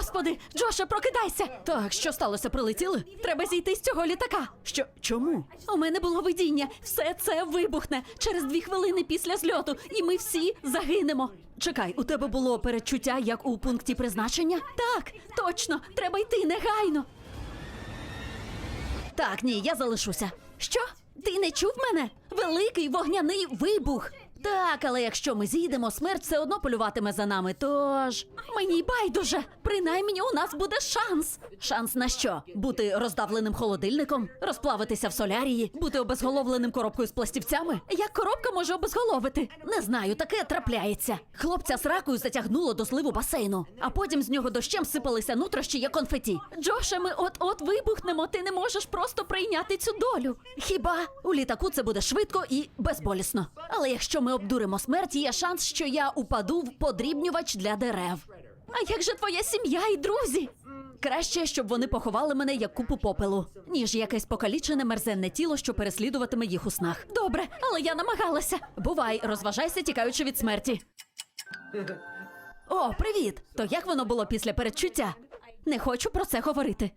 Господи, Джоше, прокидайся! Так, що сталося? Прилетіли? Треба зійти з цього літака. Що? Чому? У мене було видіння. Все це вибухне через дві хвилини після зльоту, і ми всі загинемо. Чекай, у тебе було передчуття, як у пункті призначення? Так, точно, треба йти негайно. Так, ні, я залишуся. Що? Ти не чув мене? Великий вогняний вибух. Так, але якщо ми зійдемо, смерть все одно полюватиме за нами. Тож мені байдуже. Принаймні у нас буде шанс. Шанс на що? Бути роздавленим холодильником, розплавитися в солярії, бути обезголовленим коробкою з пластівцями. Як коробка може обезголовити? Не знаю, таке трапляється. Хлопця з ракою затягнуло до сливу басейну, а потім з нього дощем сипалися нутрощі як конфеті. Джоше, ми от-от вибухнемо. Ти не можеш просто прийняти цю долю. Хіба у літаку це буде швидко і безболісно. Але якщо ми обдуримо смерть, є шанс, що я упаду в подрібнювач для дерев. А як же твоя сім'я і друзі? Краще, щоб вони поховали мене як купу попелу, ніж якесь покалічене мерзенне тіло, що переслідуватиме їх у снах. Добре, але я намагалася. Бувай, розважайся, тікаючи від смерті. О, привіт! То як воно було після передчуття? Не хочу про це говорити.